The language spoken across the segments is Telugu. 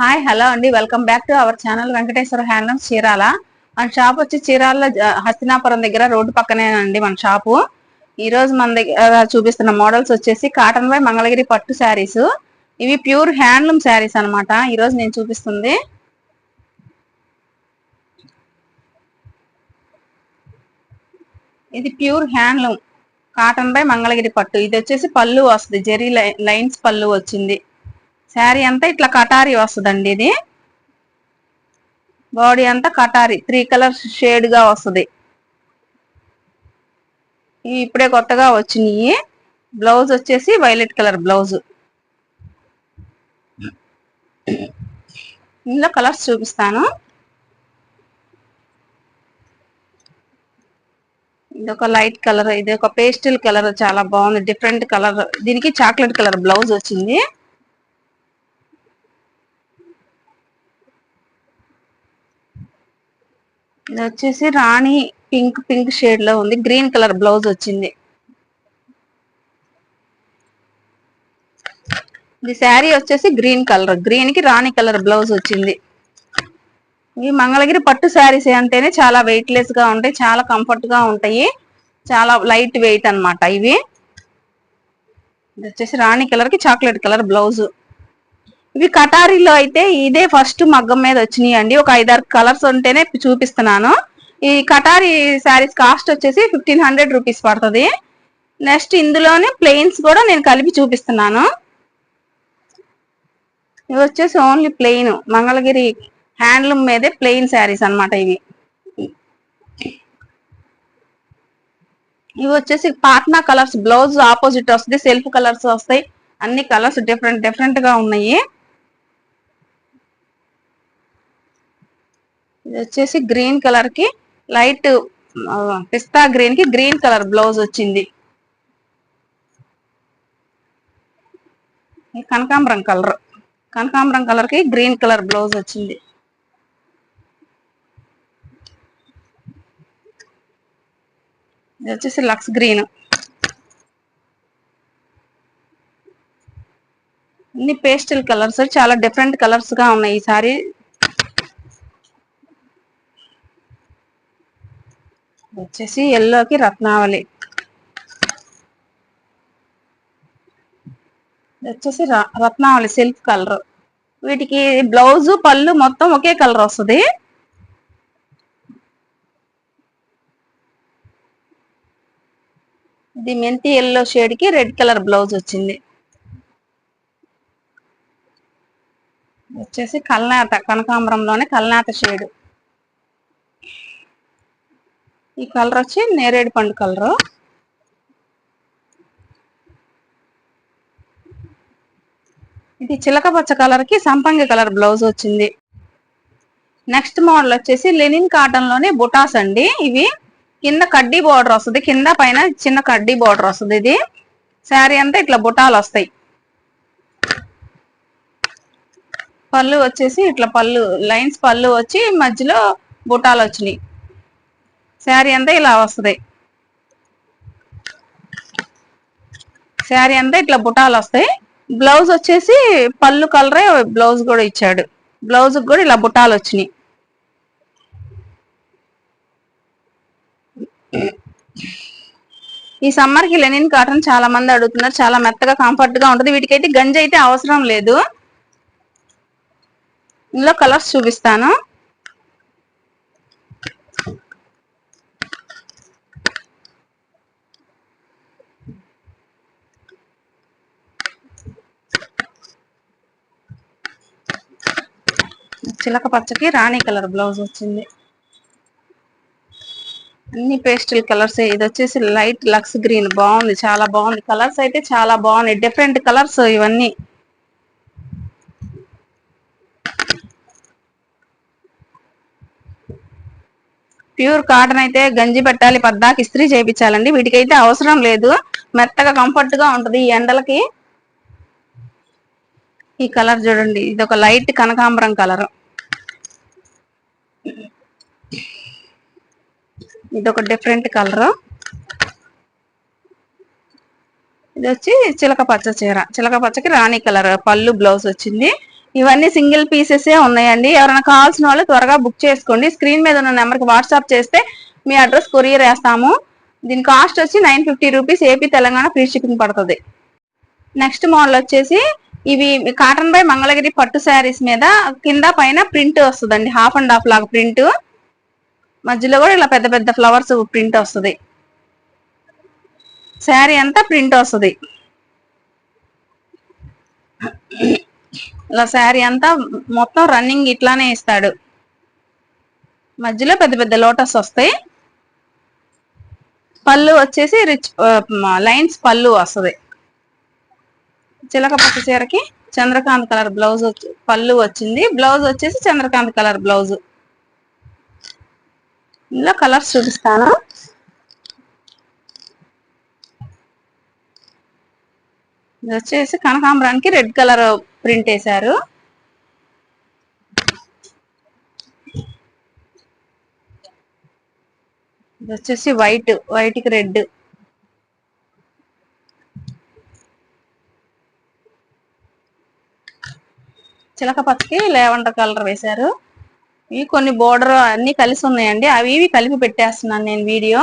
హాయ్ హలో అండి. Welcome back to our channel Venkateswara handloom Chirala మన షాప్ వచ్చి చీరాల హస్తినాపురం దగ్గర రోడ్డు పక్కనేనండి మన షాపు ఈ రోజు మన దగ్గర చూపిస్తున్న మోడల్స్ వచ్చేసి కాటన్ బై మంగళగిరి పట్టు శారీస్ ఇవి ప్యూర్ హ్యాండ్లూమ్ శారీస్ అన్నమాట. ఈ రోజు నేను చూపిస్తుంది. ఇది pure handloom cotton by Mangalagiri పట్టు. ఇది వచ్చేసి పళ్ళు వస్తుంది. జెరీ లైన్స్ పళ్ళు వచ్చింది. శారీ అంతా ఇట్లా కటారీ వస్తుందండి ఇది. బాడీ అంతా కటారీ త్రీ కలర్స్ షేడ్గా వస్తుంది. ఇవి ఇప్పుడే కొత్తగా వచ్చినాయి. బ్లౌజ్ వచ్చేసి వైలెట్ కలర్ బ్లౌజ్. ఇందులో కలర్స్ చూపిస్తాను. ఇది ఒక లైట్ కలర్ ఇది ఒక పేస్టల్ కలర్ చాలా బాగుంది. డిఫరెంట్ కలర్ దీనికి చాక్లెట్ కలర్ బ్లౌజ్ వచ్చింది. ఇది వచ్చేసి రాణి పింక్ పింక్ షేడ్లో ఉంది. గ్రీన్ కలర్ బ్లౌజ్ వచ్చింది. ఇది శారీ వచ్చేసి గ్రీన్ కలర్. గ్రీన్కి రాణి కలర్ బ్లౌజ్ వచ్చింది. ఇవి మంగళగిరి పట్టు శారీస్ అంటేనే చాలా వెయిట్ లెస్గా ఉంటాయి చాలా కంఫర్ట్గా ఉంటాయి. చాలా లైట్ వెయిట్ అన్నమాట ఇవి. ఇది వచ్చేసి రాణి కలర్కి చాక్లెట్ కలర్ బ్లౌజ్. ఇవి కటారీలో అయితే ఇదే ఫస్ట్ మగ్గం మీద వచ్చినాయి అండి ఒక ఐదారు కలర్స్ ఉంటేనే చూపిస్తున్నాను. ఈ కటారీ శారీస్ కాస్ట్ వచ్చేసి ఫిఫ్టీన్ హండ్రెడ్ రూపీస్ పడుతుంది. నెక్స్ట్ ఇందులోనే ప్లెయిన్స్ కూడా నేను కలిపి చూపిస్తున్నాను. ఇవి వచ్చేసి ఓన్లీ ప్లెయిన్. మంగళగిరి హ్యాండ్లూమ్ మీదే ప్లెయిన్ శారీస్ అనమాట ఇవి. ఇవి వచ్చేసి పాట్నా కలర్స్ బ్లౌజ్ ఆపోజిట్ వస్తుంది సెల్ఫ్ కలర్స్ వస్తాయి. అన్ని కలర్స్ డిఫరెంట్ డిఫరెంట్గా ఉన్నాయి. ఇది వచ్చేసి గ్రీన్ కలర్కి లైట్ పిస్తా గ్రీన్కి గ్రీన్ కలర్ బ్లౌజ్ వచ్చింది. కనకాంబరం కలర్ కనకాంబరం కలర్కి గ్రీన్ కలర్ బ్లౌజ్ వచ్చింది. ఇది వచ్చేసి లక్స్ గ్రీన్. అన్ని పేస్టల్ కలర్స్ చాలా డిఫరెంట్ కలర్స్గా ఉన్నాయి ఈ సారీ. వచ్చేసి ఎల్లోకి రత్నావళి. వచ్చేసి ర- రత్నావళి సిల్క్ కలర్. వీటికి బ్లౌజ్ పళ్ళు మొత్తం ఒకే కలర్ వస్తుంది. ఇది మెంతి ఎల్లో షేడ్కి రెడ్ కలర్ బ్లౌజ్ వచ్చింది. వచ్చేసి కల్నాత కనకాంబరంలోనే కల్నాత షేడ్ ఈ కలర్ వచ్చి నేరేడు పండు కలరు. ఇది చిలక పచ్చ కలర్కి సంపంగి కలర్ బ్లౌజ్ వచ్చింది. నెక్స్ట్ మోడల్ వచ్చేసి లెనిన్ కాటన్లోనే బుటాస్ అండి ఇవి. కింద కడ్డీ బార్డర్ వస్తుంది. కింద పైన చిన్న కడ్డీ బార్డర్ వస్తుంది ఇది. శారీ అంతా ఇట్లా బుటాలు వస్తాయి. పళ్ళు వచ్చేసి ఇట్లా పళ్ళు లైన్స్ పళ్ళు వచ్చి మధ్యలో బుటాలు వచ్చినాయి. శారీ అంతా ఇలా వస్తుంది. శారీ అంతా ఇట్లా బుటాలు వస్తాయి. బ్లౌజ్ వచ్చేసి పళ్ళు కలరే బ్లౌజ్ కూడా ఇచ్చాడు. బ్లౌజ్ కూడా ఇలా బుటాలు వచ్చినాయి. ఈ సమ్మర్కి లెనిన్ కాటన్ చాలా మంది అడుగుతున్నారు. చాలా మెత్తగా కంఫర్ట్గా ఉంటుంది. వీటికైతే గంజి అయితే అవసరం లేదు. ఇందులో కలర్స్ చూపిస్తాను. చిలక పచ్చకి రాణి కలర్ బ్లౌజ్ వచ్చింది. అన్ని పేస్టల్ కలర్స్ ఇది వచ్చేసి లైట్ లక్స్ గ్రీన్. బాగుంది చాలా బాగుంది. కలర్స్ అయితే చాలా బాగున్నాయి. డిఫరెంట్ కలర్స్ ఇవన్నీ. ప్యూర్ కాటన్ అయితే గంజి పెట్టాలి పద్దాకి ఇస్త్రీ చేయించాలండి. వీటికైతే అవసరం లేదు. మెత్తగా కంఫర్ట్గా ఉంటుంది ఈ ఎండలకి. ఈ కలర్ చూడండి ఇది ఒక లైట్ కనకాంబరం కలర్. ఇది ఒక డిఫరెంట్ కలర్ ఇది వచ్చి చిలక పచ్చ చీర. చిలక పచ్చకి రాణి కలర్ పళ్ళు బ్లౌజ్ వచ్చింది. ఇవన్నీ సింగిల్ పీసెస్ ఉన్నాయండి. ఎవరైనా కావాల్సిన వాళ్ళు త్వరగా బుక్ చేసుకోండి. స్క్రీన్ మీద ఉన్న నెంబర్కి వాట్సాప్ చేస్తే మీ అడ్రస్ కొరియర్ వేస్తాము. దీని కాస్ట్ వచ్చి nine fifty rupees AP Telangana free shipping పడుతుంది. నెక్స్ట్ మోడల్ వచ్చేసి ఇవి కాటన్ బై మంగళగిరి పట్టు శారీస్ మీద కింద పైన ప్రింట్ వస్తుందండి. హాఫ్ అండ్ హాఫ్ లాగా ప్రింట్. మధ్యలో కూడా ఇలా పెద్ద పెద్ద ఫ్లవర్స్ ప్రింట్ వస్తుంది. శారీ అంతా ప్రింట్ వస్తుంది. ఇలా శారీ అంతా మొత్తం రన్నింగ్ ఇట్లానే ఇస్తాడు. మధ్యలో పెద్ద పెద్ద లోటస్ వస్తాయి. పళ్ళు వచ్చేసి రిచ్ లైన్స్ పళ్ళు వస్తుంది. చిలక పట్టు చీరకి చంద్రకాంత్ కలర్ బ్లౌజ్ పళ్ళు వచ్చింది. బ్లౌజ్ వచ్చేసి చంద్రకాంత్ కలర్ బ్లౌజ్. ఇందులో కలర్స్ చూపిస్తాను. ఇది వచ్చేసి కనకాంబరానికి రెడ్ కలర్ ప్రింట్ వేశారు. ఇది వచ్చేసి వైట్ వైట్కి రెడ్. చిలక పచ్చకి లేవండర్ కలర్ వేశారు. ఇవి కొన్ని బోర్డర్ అన్ని కలిసి ఉన్నాయండి. అవి ఇవి కలిపి పెట్టేస్తున్నాను నేను వీడియో.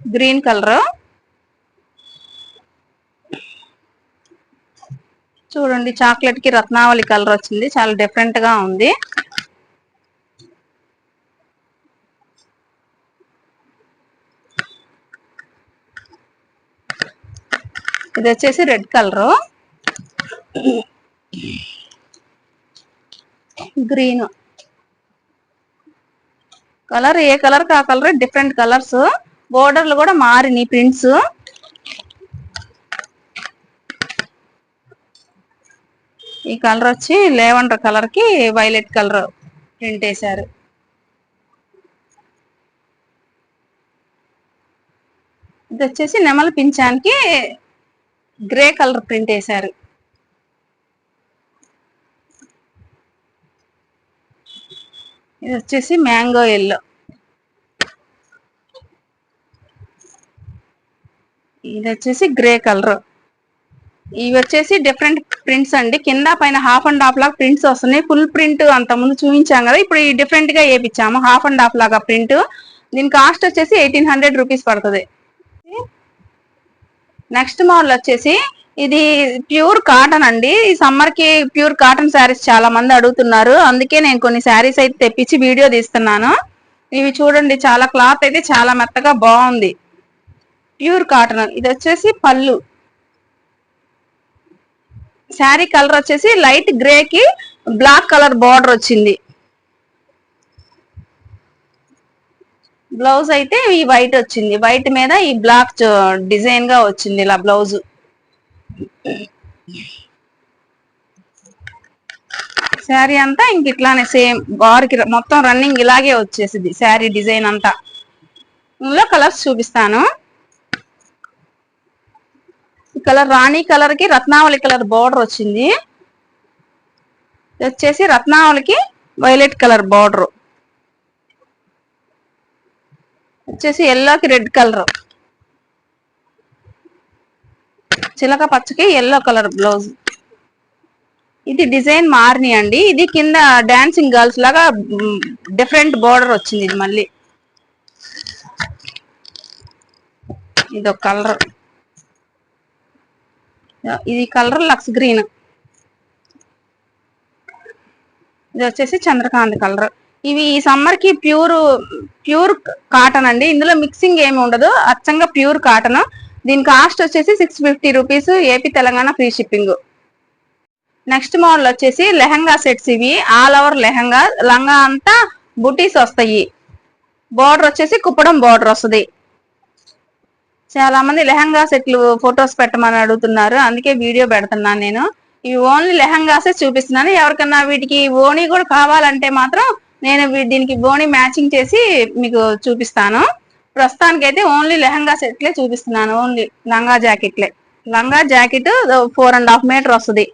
Green colour. చూడండి చాక్లెట్కి రత్నావళి కలర్ వచ్చింది. చాలా డిఫరెంట్గా ఉంది. ఇది వచ్చేసి రెడ్ కలర్. గ్రీన్. కలర్ ఏ కలర్ ఆ కలర్ డిఫరెంట్ కలర్స్. బోర్డర్లు కూడా మారినాయి ప్రింట్స్. ఈ కలర్ వచ్చి లేవండర్ కలర్కి వైలెట్ కలర్ ప్రింట్ వేశారు. ఇది వచ్చేసి నెమల పింఛానికి గ్రే కలర్ ప్రింట్ వేశారు. ఇది వచ్చేసి మ్యాంగో ఎల్లో. ఇది వచ్చేసి గ్రే కలర్. ఇవి వచ్చేసి డిఫరెంట్ ప్రింట్స్ అండి. కింద పైన హాఫ్ అండ్ హాఫ్ లాగా ప్రింట్స్ వస్తున్నాయి. ఫుల్ ప్రింట్ అంత ముందు చూపించాం కదా ఇప్పుడు ఈ డిఫరెంట్గా వేయించాము హాఫ్ అండ్ హాఫ్ లాగా ప్రింట్. దీని కాస్ట్ వచ్చేసి ఎయిటీన్ హండ్రెడ్ రూపీస్ పడుతుంది. నెక్స్ట్ మోడల్ వచ్చేసి ఇది ప్యూర్ కాటన్ అండి. ఈ సమ్మర్కి ప్యూర్ కాటన్ శారీస్ చాలా మంది అడుగుతున్నారు. అందుకే నేను కొన్ని శారీస్ అయితే తెప్పించి వీడియో తీస్తున్నాను. ఇవి చూడండి చాలా క్లాత్ అయితే చాలా మెత్తగా బాగుంది. Pure cotton. ఇది వచ్చేసి పళ్ళు. శారీ కలర్ వచ్చేసి లైట్ గ్రే కి బ్లాక్ కలర్ బార్డర్ వచ్చింది. బ్లౌజ్ అయితే ఈ వైట్ వచ్చింది. వైట్ మీద ఈ బ్లాక్ డిజైన్గా వచ్చింది ఇలా బ్లౌజ్. శారీ అంతా ఇంక ఇట్లానే సేమ్ బార్కి మొత్తం రన్నింగ్ ఇలాగే వచ్చేసింది శారీ డిజైన్ అంతా. ఇందులో కలర్స్ చూపిస్తాను. ఈ కలర్ రాణి కలర్కి రత్నావళి కలర్ బార్డర్ వచ్చింది. వచ్చేసి రత్నావళికి వైలెట్ కలర్ బార్డర్. వచ్చేసి ఎల్లోకి రెడ్ కలర్ చిలక పచ్చకి ఎల్లో కలర్ బ్లౌజ్ ఇది డిజైన్ మారిని అండి. ఇది కింద డాన్సింగ్ గర్ల్స్ లాగా డిఫరెంట్ బోర్డర్ వచ్చింది ఇది మళ్ళీ. ఇది ఒక కలర్ ఇది కలర్ లక్స్ గ్రీన్ ఇది వచ్చేసి చంద్రకాంత్ కలర్ ఇవి ఈ సమ్మర్కి ప్యూర్ ప్యూర్ కాటన్ అండి. ఇందులో మిక్సింగ్ ఏమి ఉండదు. అచ్చంగా ప్యూర్ కాటన్. దీని కాస్ట్ వచ్చేసి six fifty rupees AP Telangana free shipping next model వచ్చేసి లెహంగా సెట్స్ ఇవి. All over lehenga. లంగా అంతా బుటీస్ వస్తాయి. బోర్డర్ వచ్చేసి కుప్పడం బోర్డర్ వస్తుంది. చాలా మంది లెహంగా సెట్లు ఫొటోస్ పెట్టమని అడుగుతున్నారు. అందుకే వీడియో పెడుతున్నాను నేను. ఇవి ఓన్లీ లెహంగాసే చూపిస్తున్నాను. ఎవరికన్నా వీటికి ఓణి కూడా కావాలంటే మాత్రం నేను దీనికి బోని మ్యాచింగ్ చేసి మీకు చూపిస్తాను. ప్రస్తుతానికి అయితే ఓన్లీ లెహంగా సెట్లే చూపిస్తున్నాను. ఓన్లీ లంగా జాకెట్లే. లంగా jacket four and half metre వస్తుంది.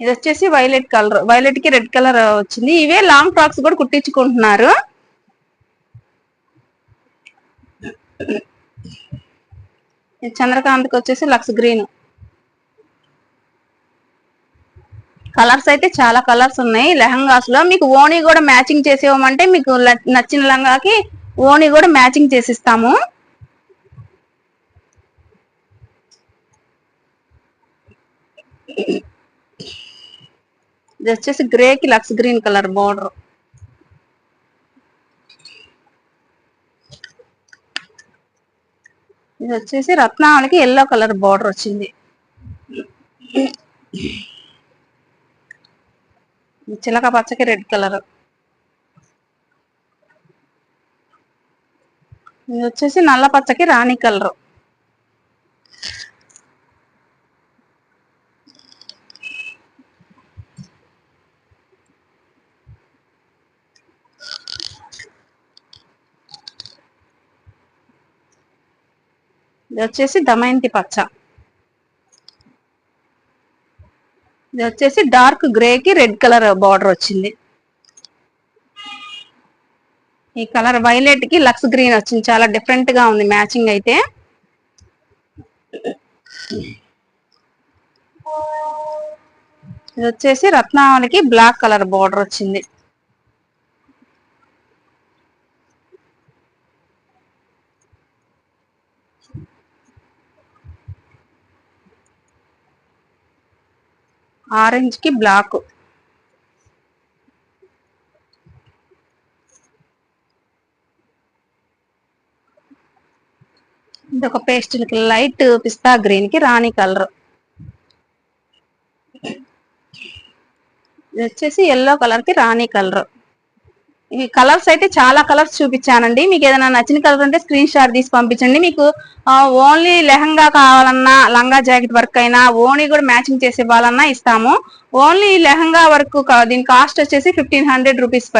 ఇది వచ్చేసి వైలెట్ కలర్ వైలెట్కి రెడ్ కలర్ వచ్చింది. ఇవే లాంగ్ ఫ్రాక్స్ కూడా కుట్టించుకుంటున్నారు. చంద్రకాంత్కి వచ్చేసి లక్స్ గ్రీన్. కలర్స్ అయితే చాలా కలర్స్ ఉన్నాయి. లెహంగాస్లో మీకు ఓణి కూడా మ్యాచింగ్ చేసేవమంటే మీకు నచ్చిన లెహంగాకి ఓణి కూడా మ్యాచింగ్ చేసిస్తాము. ఇది వచ్చేసి గ్రే కి లక్స్ గ్రీన్ కలర్ బార్డర్. ఇది వచ్చేసి రత్నాలకి ఎల్లో కలర్ బార్డర్ వచ్చింది. చిలక పచ్చకి రెడ్ కలర్. ఇది వచ్చేసి నల్ల పచ్చకి రాణి కలర్. ఇది వచ్చేసి దమయంతి పచ్చ. ఇది వచ్చేసి డార్క్ గ్రే కి రెడ్ కలర్ బార్డర్ వచ్చింది. ఈ కలర్ వైలెట్కి లక్స్ గ్రీన్ వచ్చింది. చాలా డిఫరెంట్గా ఉంది మ్యాచింగ్ అయితే. ఇది వచ్చేసి రత్నావళికి బ్లాక్ కలర్ బార్డర్ వచ్చింది. ఆరెంజ్కి బ్లాక్. ఇది ఒక కి లైట్ పిస్తా గ్రీన్కి రాణి కలర్. ఇది వచ్చేసి ఎల్లో కలర్కి రాణి కలర్. ఈ కలర్స్ అయితే చాలా కలర్స్ చూపించానండి. మీకు ఏదైనా నచ్చిన కలర్ ఉంటే స్క్రీన్ షాట్ తీసి పంపించండి. మీకు ఓన్లీ లెహంగా కావాలన్నా లంగా జాకెట్ వర్క్ అయినా ఓన్లీ కూడా మ్యాచింగ్ చేసి ఇవ్వాలన్నా ఇస్తాము. ఓన్లీ లెహంగా వర్క్ దీని కాస్ట్ వచ్చేసి ఫిఫ్టీన్ హండ్రెడ్ రూపీస్